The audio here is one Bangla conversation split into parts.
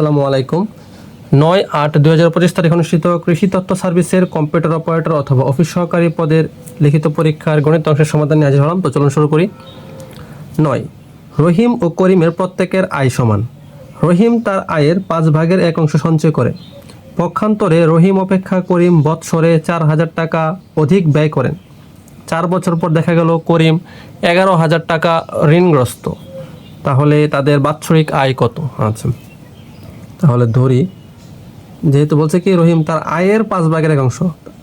আসসালামু আলাইকুম। নয় আট দুই হাজার পঁচিশ তারিখ অনুষ্ঠিত কৃষি তত্ত্ব সার্ভিসের কম্পিউটার অপারেটর অথবা অফিস সহকারী পদের লিখিত পরীক্ষার গণিত অংশের সমাধান নিয়ে হাজির হলাম। তো শুরু করি। নয়, রহিম ও করিমের প্রত্যেকের আয় সমান। রহিম তার আয়ের পাঁচ ভাগের এক অংশ সঞ্চয় করে। পক্ষান্তরে রহিম অপেক্ষা করিম বৎসরে চার হাজার টাকা অধিক ব্যয় করেন। চার বছর পর দেখা গেল করিম এগারো হাজার টাকা ঋণগ্রস্ত। তাহলে তাদের বাৎসরিক আয় কত? আচ্ছা। তাহলে ধরি, যেহেতু বলছে কি রহিম, তার আয়ের পাঁচ ভাগের এক অংশ।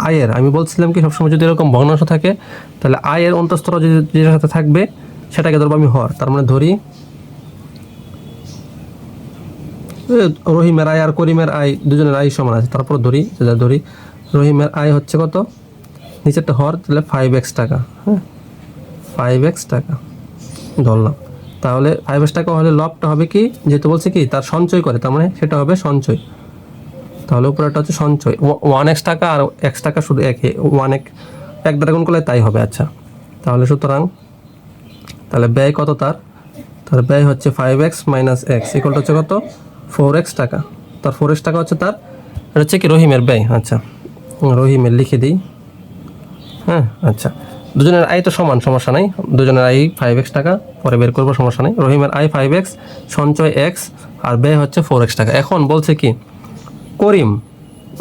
আয়ের, আমি বলছিলাম কি সবসময় যদি এরকম ভগ্নাংশ থাকে, তাহলে আয়ের অন্তঃস্তর যদি যেটার সাথে থাকবে, সেটাকে ধরবো আমি হর। তার মানে ধরি রহিমের আয় আর করিমের আয়, দুজনের আয় সমান আছে। তারপর ধরি, যেটা ধরি, রহিমের আয় হচ্ছে কত? নিচেরটা হর, তাহলে ফাইভ এক্স টাকা হ্যাঁ? ফাইভ এক্স টাকা, ধরলাম। তাহলে ফাইভ এক্স টাকা হলে লবটা হবে কি? যেহেতু বলছে কি, তার সঞ্চয় করে, তার মানে সেটা হবে সঞ্চয়। তাহলে উপরেটা হচ্ছে সঞ্চয়। ওয়ান এক্স টাকা আর এক্স টাকা শুধু একই ওয়ান এক এক দ্বারা করলে তাই হবে আচ্ছা। তাহলে সুতরাং, তাহলে ব্যয় কত তার? তার ব্যয় হচ্ছে ফাইভ এক্স মাইনাস এক্স ইকুয়ালটা হচ্ছে কত? ফোর এক্স টাকা। তার ফোর এক্স টাকা হচ্ছে তার, এটা হচ্ছে কি রহিমের ব্যয় আচ্ছা। রহিমের লিখে দিই। হ্যাঁ আচ্ছা। দুজনের আয় তো সমান, সমস্যা নাই। দুজনের আয় ফাইভ এক্স টাকা, পরে বের করব, সমস্যা নেই। রহিমের আয় ফাইভ এক্স সঞ্চয় এক্স আর ব্যয় হচ্ছে ফোর এক্স টাকা। এখন বলছে কি, করিম,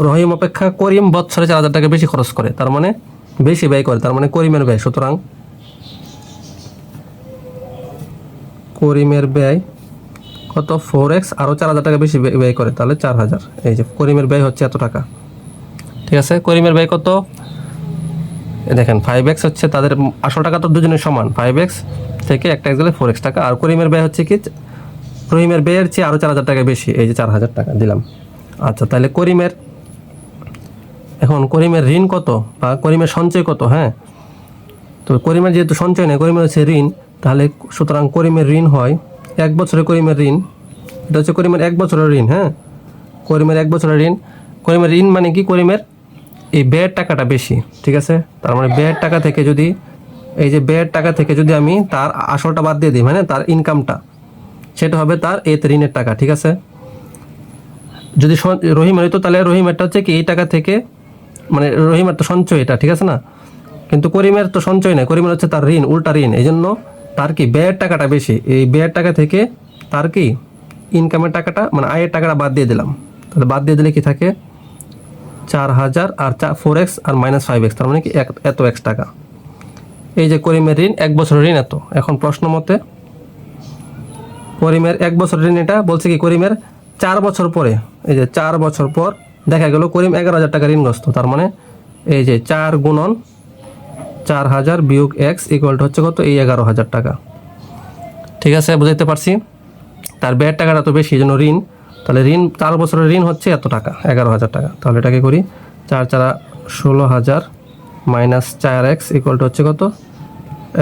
রহিম অপেক্ষা করিম বৎসরে চার হাজার টাকা বেশি খরচ করে। তার মানে বেশি ব্যয় করে, তার মানে করিমের ব্যয়। সুতরাং করিমের ব্যয় কত? ফোর এক্স আরও চার হাজার টাকা বেশি ব্যয়- করে। তাহলে চার হাজার। এই যে করিমের ব্যয় হচ্ছে এত টাকা। ঠিক আছে? করিমের ব্যয় কত? দেখেন ফাইভ এক্স হচ্ছে তাদের আসল টাকা তো দুজনের সমান। ফাইভ এক্স থেকে একটা এক্স গেলে ফোর এক্স টাকা। আর করিমের ব্যয় হচ্ছে কি রহিমের ব্যয়ের চেয়ে আরও চার হাজার টাকা বেশি। এই যে চার হাজার টাকা দিলাম। আচ্ছা তাহলে করিমের এখন করিমের ঋণ কত বা করিমের সঞ্চয় কত? হ্যাঁ? তো করিমের যেহেতু সঞ্চয় নেই করিমের হচ্ছে ঋণ, তাহলে সুতরাং করিমের ঋণ হয় এক বছরে করিমের ঋণ। এটা হচ্ছে করিমের এক বছরের ঋণ হ্যাঁ? করিমের এক বছরের ঋণ। করিমের ঋণ মানে কি? করিমের এই ব্যয়ের টাকাটা বেশি, ঠিক আছে? তার মানে ব্যয়ের টাকা থেকে যদি, এই যে ব্যয়ের টাকা থেকে যদি আমি তার আসলটা বাদ দিয়ে দিই মানে তার ইনকামটা সেটা হবে তার এতে ঋণের টাকা, ঠিক আছে? যদি রহিমের হইতো তাহলে রহিমেরটা হচ্ছে কি, এই টাকা থেকে মানে রহিমের তো সঞ্চয় এটা, ঠিক আছে না? কিন্তু করিমের তো সঞ্চয় নেই, করিমের হচ্ছে তার ঋণ, উল্টা ঋণ এই জন্য তার কি ব্যয়ের টাকাটা বেশি, এই ব্যয়ের টাকা থেকে তার কি ইনকামের টাকাটা মানে আয়ের টাকাটা বাদ দিয়ে দিলাম। তাহলে বাদ দিয়ে দিলে কি থাকে? চার হাজার আর চার ফোর এক্স আর মাইনাস ফাইভ এক্স তার মানে কি এত এক্স টাকা। এই যে করিমের ঋণ, এক বছরের ঋণ এত। এখন প্রশ্ন মতে, করিমের এক বছর ঋণ এটা, বলছে কি করিমের চার বছর পরে, এই যে চার বছর পর দেখা গেল করিম এগারো হাজার টাকা ঋণগ্রস্ত। তার মানে এই যে চার গুণন চার হাজার বিয়োগ এক্স ইকুয়াল হচ্ছে কত? এই এগারো হাজার টাকা। ঠিক আছে, বুঝাইতে পারছি? তার ব্যয়ের টাকাটা তো বেশি, এই জন্য ঋণ তাহলে ঋণ চার বছরের ঋণ হচ্ছে এত টাকা, এগারো হাজার টাকা। তাহলে এটাকে করি চার চারা ষোলো হাজার মাইনাস চার এক্স ইকুয়াল হচ্ছে কত?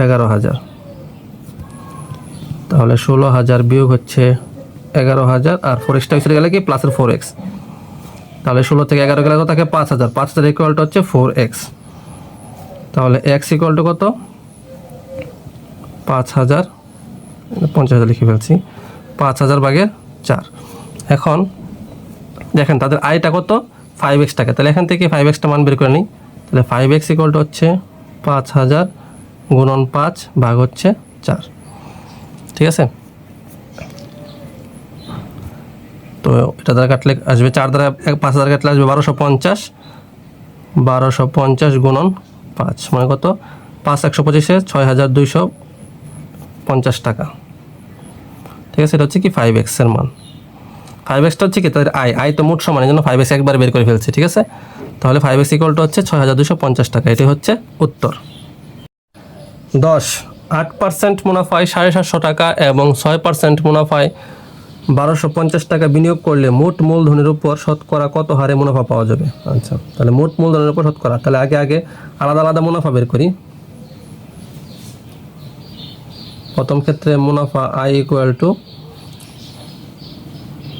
এগারো হাজার। তাহলে ষোলো হাজার বিয়োগ হচ্ছে এগারো হাজার, আর ফোর এক্সটা চলে গেলে কি? প্লাসের ফোর এক্স তাহলে ষোলো থেকে এগারো গেলে কত থাকে? পাঁচ হাজার। পাঁচ হাজার ইকুয়ালটা হচ্ছে ফোর এক্স তাহলে এক্স ইকুয়াল টু কত? পাঁচ হাজার, পঞ্চাশ হাজার লিখে ফেলছি। পাঁচ হাজার ভাগের চার। এখন দেখেন তাদের আয়টা কত? ফাইভ এক্স টাকা তাহলে এখান থেকে ফাইভ এক্সটা মান বের করে নিই। তাহলে ফাইভ এক্স ইকুয়াল টু হচ্ছে পাঁচ হাজার গুণন পাঁচ ভাগ হচ্ছে চার। ঠিক আছে? তো এটা দ্বারা কাটলে আসবে চার দ্বারা পাঁচ হাজার কাটলে আসবে বারোশো পঞ্চাশ। বারোশো পঞ্চাশ গুণন পাঁচ। মানে কত? পাঁচ একশো পঁচিশে ছয় হাজার দুইশো পঞ্চাশ টাকা। ঠিক আছে? এটা হচ্ছে কি ফাইভ এক্সের মান। ফাইভ এক্সটা হচ্ছে কি, তাদের আয় আয় তো মোট সমান এই জন্য ফাইভ এক্স একবার বের করে ফেলছে, ঠিক আছে? তাহলে ফাইভ এক্স ইকুয়ালটা হচ্ছে ছয় হাজার দুশো পঞ্চাশ টাকা এটি হচ্ছে উত্তর। দশ, আট পার্সেন্ট মুনাফায় সাড়ে সাতশো টাকা এবং ছয় পার্সেন্ট মুনাফায় বারোশো পঞ্চাশ টাকা বিনিয়োগ করলে মোট মূলধনের উপর শতকরা কত হারে মুনাফা পাওয়া যাবে? আচ্ছা তাহলে মোট মূলধনের উপর শতকরা, তাহলে আগে আগে আলাদা আলাদা মুনাফা বের করি। প্রথম ক্ষেত্রে মুনাফা I equal to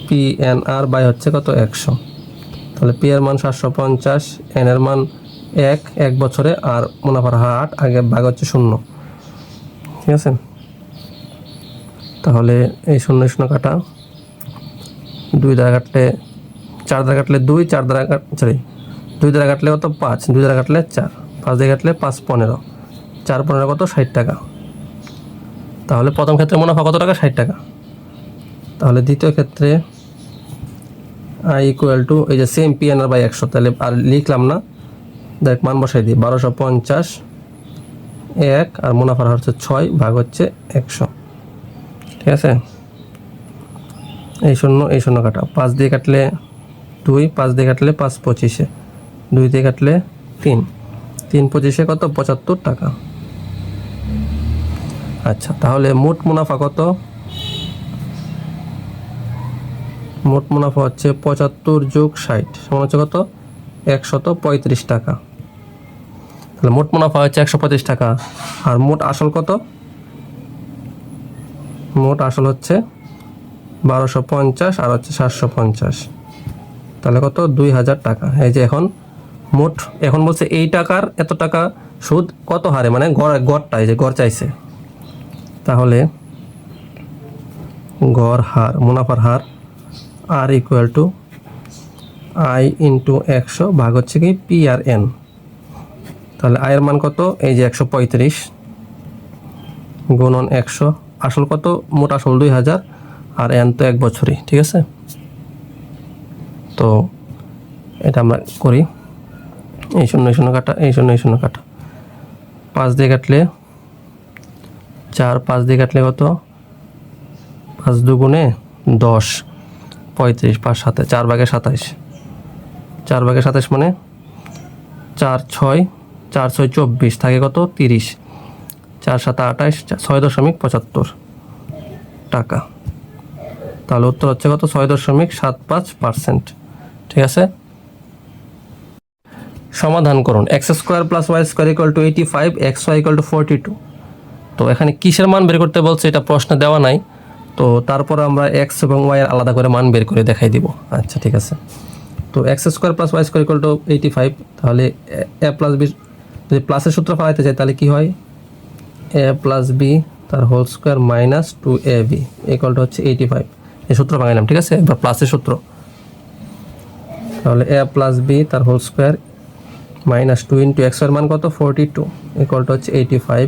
P N R by হচ্ছে কত? একশো। তাহলে পি এর মান সাতশো পঞ্চাশ এন এর মান এক এক বছরে আর মুনাফার হার আট আগে ভাগ হচ্ছে শূন্য। ঠিক আছে? তাহলে এই শূন্য শূন্য কাটা। দুই দ্বারা কাটলে চার দ্বারা কাটলে দুই, চার দ্বারা কাট সরি দুই দ্বারা কাটলে কত? পাঁচ, দুই দ্বারা কাটলে চার, পাঁচ দিয়ে কাটলে পাঁচ পনেরো। চার পনেরো কত? ষাট টাকা। তাহলে প্রথম ক্ষেত্রে মুনাফা কত টাকা? ষাট টাকা। তাহলে দ্বিতীয় ক্ষেত্রে আই ইকুয়াল টু এই যে সেম পি বাই একশো। তাহলে আর লিখলাম না। দেখ, মান বসাই দিই। বারোশো পঞ্চাশ এক আর মুনাফার হচ্ছে ছয়, ভাগ হচ্ছে একশো। ঠিক আছে? এই শূন্য এই শূন্য কাটা। পাঁচ দিয়ে কাটলে দুই, পাঁচ দিয়ে কাটলে পাঁচ পঁচিশে। দুই দিয়ে কাটলে তিন। তিন পঁচিশে কত? পঁচাত্তর টাকা। আচ্ছা তাহলে মোট মুনাফা কত? মোট মুনাফা হচ্ছে পঁচাত্তর যোগ ষাট, সমান হচ্ছে কত? একশত পঁয়ত্রিশ টাকা। তাহলে মোট মুনাফা হচ্ছে একশো পঁচিশ টাকা। আর মোট আসল কত? মোট আসল হচ্ছে বারোশো পঞ্চাশ আর হচ্ছে সাতশো পঞ্চাশ। তাহলে কত? দুই হাজার টাকা। এই যে এখন মোট, এখন বলছে এই টাকার এত টাকা সুদ কত হারে? মানে গড় গড়টা এই যে গড় চাইছে। তাহলে গড় হার, মুনাফার হার আর ইকুয়াল টু আই ইন্টু একশো ভাগ হচ্ছে কি পি আর এন তাহলে আয়ের মান কত? এই যে একশো পঁয়ত্রিশ গুণন একশো, আসল কত? মোট আসল দুই হাজার, আর এন তো এক বছরই, ঠিক আছে? তো এটা আমরা করি। এই শূন্য শূন্য কাটা, এই শূন্য শূন্য কাটা। পাঁচ দিয়ে কাটলে চার, পাঁচ দিয়ে কাটলে কত? পাঁচ দুগুণে দশ। পঁয়ত্রিশ, পাঁচ সাথে চার ভাগে সাতাইশ। চার ভাগে সাতাইশ মানে চার, ছয় চার, ছয়, চব্বিশ। থাকে কত? তিরিশ। চার, সাত, আঠাইশ ছয় দশমিক পঁচাত্তর টাকা। তাহলে উত্তর হচ্ছে কত? ছয় দশমিক সাত পাঁচ পার্সেন্ট। ঠিক আছে? সমাধান করুন। X square plus y square equal to eighty five, x y equal to forty two. তো এখানে কিসের মান বের করতে বলছে এটা প্রশ্ন দেওয়া নাই। তো তারপর আমরা এক্স এবং ওয়াই এর আলাদা করে মান বের করে দেখাই দিব। আচ্ছা ঠিক আছে। তো x square plus y square equal to eighty five তাহলে এ প্লাস বি যদি প্লাসের সূত্র ফেলাইতে চাই তাহলে কি হয়? এ প্লাস বি তার whole square minus two a b equal to হচ্ছে এইটি ফাইভ এই সূত্র ভাঙাইলাম, ঠিক আছে? এবার প্লাসের সূত্র। তাহলে এ প্লাস বি তার whole square minus two into এক্সের মান কত? ফোরটি টু ইকুয়াল টু হচ্ছে এইটি ফাইভ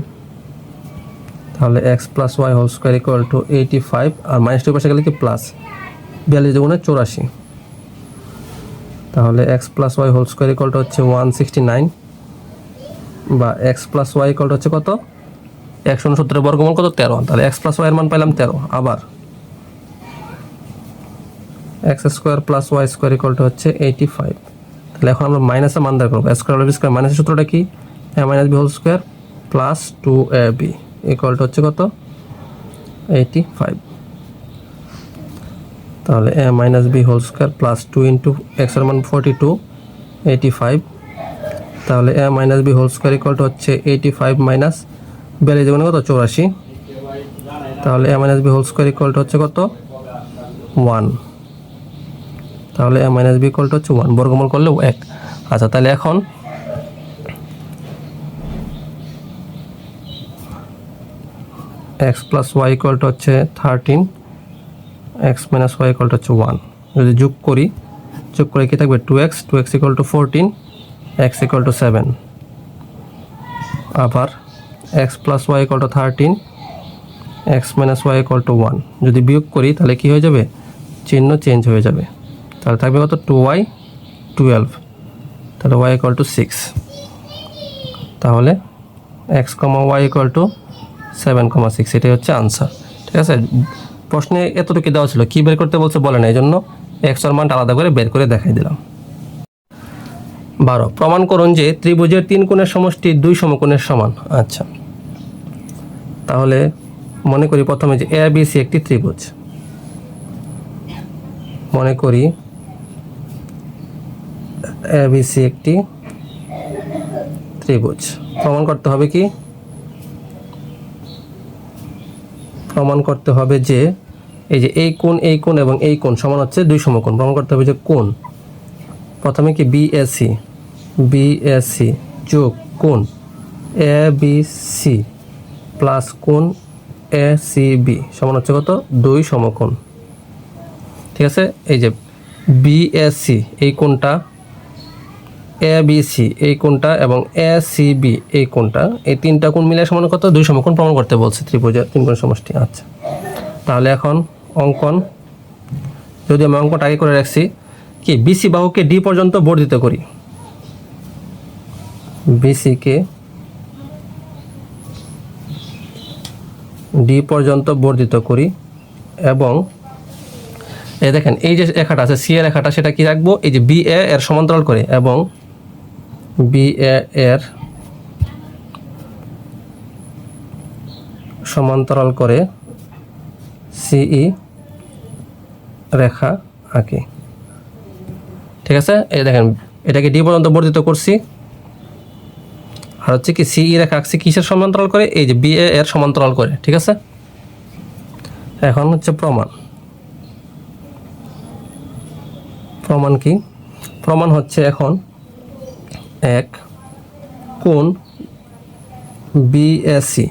তাহলে x plus y whole square equal to eighty five R minus two পাশে গেলে কি প্লাস বিয়াল্লিশ দুগুণে চৌরাশি। তাহলে x plus y whole square equal to হচ্ছে ওয়ান সিক্সটি নাইন বা x plus y equal to হচ্ছে কত? একশো উনসত্তরের বর্গমূল কত? তেরো। তাহলে এক্স প্লাস ওয়াই এর মান পাইলাম তেরো। আবার x square plus y square equal to হচ্ছে এইটি ফাইভ তাহলে এখন আমরা মাইনাসের মান বের করব। স্কোয়ার বি স্কোয়ার মাইনাসের সূত্রটা কি? A minus b whole square plus two a b equal to হচ্ছে কত? এইটি ফাইভ তাহলে a minus b whole square plus two into এক্সের মান ফোরটি টু এইটি ফাইভ তাহলে a minus b whole square equal to হচ্ছে এইটি ফাইভ মাইনাস বিয়াল্লিশ যেমন কত? চৌরাশি। তাহলে a minus b whole square equal to হচ্ছে কত? ওয়ান তাহলে a minus b equal to হচ্ছে ওয়ান বর্গমূল করলে এক। আচ্ছা তাহলে এখন x plus y equal to হচ্ছে thirteen x minus y equal to হচ্ছে ওয়ান যদি যোগ করি, যোগ করে কি থাকবে? Two x two x equal to fourteen x equal to seven আবার x plus y equal to thirteen x minus y equal to one যদি বিয়োগ করি, তাহলে কি হয়ে যাবে? চিহ্ন চেঞ্জ হয়ে যাবে। তাহলে থাকবে কত? টু ওয়াই টুয়েলভ তাহলে ওয়াই ইকুয়াল টু সিক্স তাহলে x comma y equal to seven comma six এটাই হচ্ছে আনসার ঠিক আছে? প্রশ্নে এতটুকু দেওয়া ছিল, কী বের করতে বলছে বলে না এই জন্য এক্সর মানটা আলাদা করে বের করে দেখাই দিলাম। বারো, প্রমাণ করুন যে ত্রিভুজের তিন কোণের সমষ্টি দুই সমকোণের সমান। আচ্ছা। তাহলে মনে করি প্রথমে যে এ বি সি একটি ত্রিভুজ। মনে করি এ বি সি একটি ত্রিভুজ। প্রমাণ করতে হবে কি? প্রমাণ করতে হবে যে এই যে এই কোণ এই কোণ এবং এই কোণ সমান হচ্ছে দুই সমকোণ। প্রমাণ করতে হবে যে কোণ। প্রথমে কি বিএসি বিএসি যোগ কোণ এ বি সি প্লাস কোণ এ সি বি সমান হচ্ছে কত? দুই সমকোণ। ঠিক আছে? এই যে বিএসসি এই কোনটা এ বি সি এই কোনটা এবং এ সি বি এই কোনটা এই তিনটা কোণ মিলে সমান কত? দুই সমকোণ প্রমাণ করতে বলছে ত্রিভুজের তিন সমষ্টি আচ্ছা। তাহলে এখন অঙ্কন, যদি আমি অঙ্কটা আগে করে রাখছি, কি বিসি বাহুকে ডি পর্যন্ত বর্ধিত করি? বিসিকে ডি পর্যন্ত বর্ধিত করি এবং এই দেখেন, এই যে রেখাটা আছে সি এর রেখাটা, সেটা কি রাখব? এই যে বি এর সমান্তরাল করে এবং বি এ এর সমান্তরাল করে সিই রেখা আঁকি। ঠিক আছে? এই দেখেন, এটাকে ডি পর্যন্ত বর্ধিত করছি। আর হচ্ছে কি, সিই রেখা আঁকছি কিসের সমান্তরাল করে? এই যে বি এ এর সমান্তরাল করে, ঠিক আছে? এখন হচ্ছে প্রমাণ। প্রমাণ কি? প্রমাণ হচ্ছে এখন এক কোন বিএসসি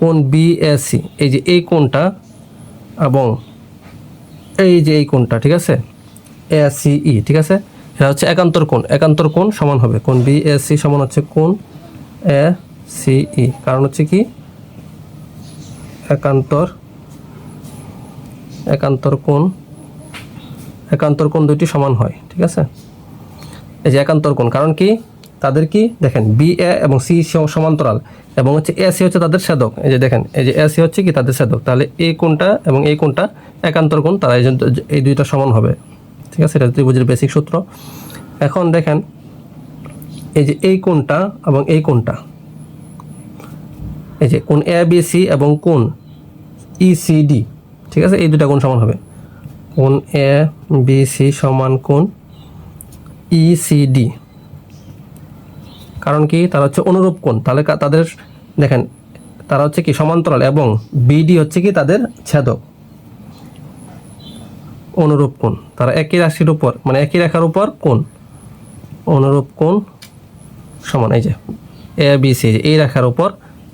কোন বিএসসি এই যে এই কোনটা এবং এই যে এই কোনটা ঠিক আছে? এসিই ঠিক আছে? এটা হচ্ছে একান্তর কোণ একান্তর কোণ সমান হবে। কোন বিএসসি সমান হচ্ছে কোন এ সিই কারণ হচ্ছে কি? একান্তর একান্তর কোণ একান্তর কোণ দুইটি সমান হয়, ঠিক আছে? এই যে একান্তর কোণ, কারণ কি? তাদের কি? দেখেন বি এ এবং সি সমান্তরাল। এবং হচ্ছে এ সি হচ্ছে তাদের সেদক এই যে দেখেন, এই যে এ সি হচ্ছে কি? তাদের সেদক তাহলে এই কোনটা এবং এই কোনটা? একান্তর কোণ, তারা এই এই দুইটা সমান হবে। ঠিক আছে? এটা ত্রিভুজের বেসিক সূত্র। এখন দেখেন, এই যে এই কোনটা এবং এই কোনটা এই যে কোন এ বি সি এবং কোণ ইসিডি ঠিক আছে? এই দুটা কোন সমান হবে। কোন এ বি সি সমান কোণ ইসিডি কারণ কি? তারা হচ্ছে অনুরূপ কোণ। তাহলে তাদের, দেখেন, তারা হচ্ছে কি? সমান্তরাল এবং বিডি হচ্ছে কি? তাদের ছেদক। অনুরূপ কোণ। তারা একই রাশির উপর মানে একই রেখার উপর কোণ। অনুরূপ কোণ সমান, এই যে এ বি সি এই রেখার উপর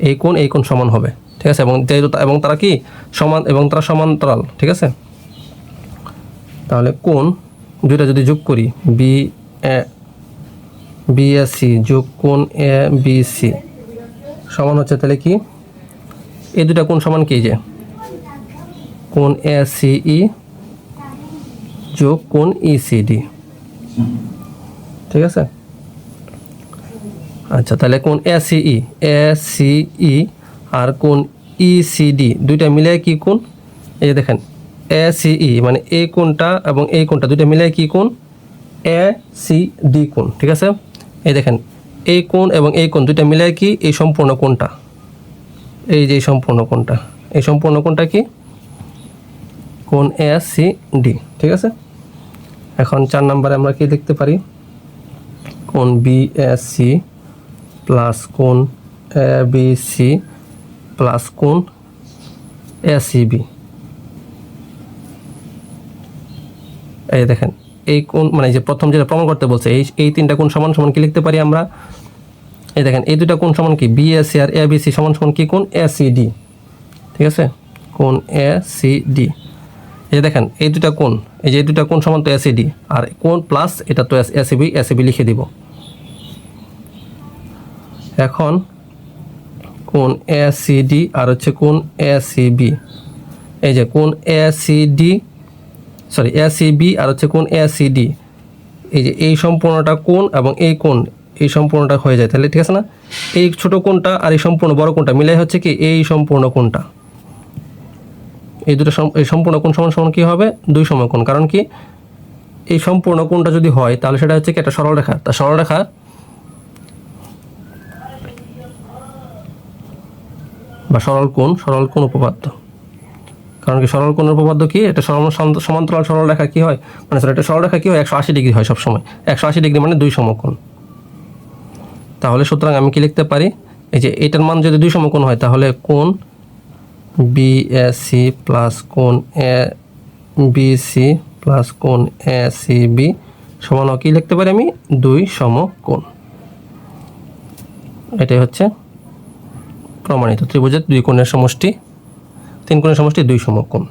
এই কোণ এই কোণ সমান হবে। ঠিক আছে? এবং যেহেতু এবং তারা কি? সমান, এবং তারা সমান্তরাল। ঠিক আছে? তাহলে কোণ, দুইটা যদি যোগ করি বি এ বিএসসি যোগ কোণ এ বি সি সমান হচ্ছে তাহলে কি? এই দুটা কোণ সমান কি যে? কোণ এ সিই যোগ কোণ ইসিডি ঠিক আছে? আচ্ছা তাহলে কোন এ সিই এ সিই আর কোন ইসিডি দুইটা মিলে কি কোন এই যে দেখেন, এ সিই মানে এই কোনটা এবং এই কোনটা দুইটা মিলে কি কোন এ সি ডি কোন ঠিক আছে? এই দেখেন, এই কোণ এবং এই কোণ দুইটা মিলে কি? এই সম্পূর্ণ কোণটা। এই যে সম্পূর্ণ কোণটা। এই সম্পূর্ণ কোণটা কি? কোণ এ সি ডি ঠিক আছে? এখন চার নম্বরে আমরা কি লিখতে পারি? কোণ বি এস সি প্লাস কোণ এ বি সি প্লাস কোণ এ সি বি এই দেখেন এই কোন মানে যে প্রথম যেটা প্রমাণ করতে বলছে, এই এই তিনটা কোন সমান সমান কি লিখতে পারি আমরা? এই দেখেন, এই দুটা কোন সমান কি? বি এস সি আর এ বি সি সমান সমান কি? কোন এ সি ডি ঠিক আছে? কোন এ সি ডি এই দেখেন, এই দুটা কোন? এই যে এই দুটা কোন সমান তো এসিডি আর কোন প্লাস এটা তো এসিবি এসিবি লিখে দিব। এখন কোণ এসিডি আর হচ্ছে কোণ এসিবি এই যে কোণ এসিডি সরি এসিবি আর হচ্ছে কোণ এসিডি এই যে এই সম্পূর্ণটা কোন এবং এই কোন, এই সম্পূর্ণটা হয়ে যায়। তাহলে ঠিক আছে না? এই ছোট কোনটা আর এই সম্পূর্ণ বড় কোনটা মিলে হচ্ছে কি এই সম্পূর্ণ কোনটা? এই দুটো এই সম্পূর্ণ কোন সমান সমান কী হবে? দুই সমকোণ কারণ কি? এই সম্পূর্ণ কোনটা যদি হয়, তাহলে সেটা হচ্ছে কি একটা সরল রেখা। তা সরল রেখা বা সরল কোণ সরল কোণ উপপাদ্য। কারণ কি সরল কোণের উপপাদ্য কি? এটা সরল সমান্তরাল সরল রেখা কি হয়? মানে sorry, এটা সরল রেখা কি হয়? একশো আশি ডিগ্রি হয় সবসময়। একশো আশি ডিগ্রি মানে দুই সমকোণ। তাহলে সুতরাং আমি কি লিখতে পারি? এই যে এটার মান যদি দুই সমকোণ হয় তাহলে কোণ বিএসি প্লাস কোণ এ বিসি প্লাস কোণ এ সি বি সমান কি লিখতে পারি আমি? দুই সমকোণ। এটাই হচ্ছে প্রমাণিত ত্রিভুজের দুই কোণের সমষ্টি। তিন কোণের সমষ্টি দুই সমকোণ।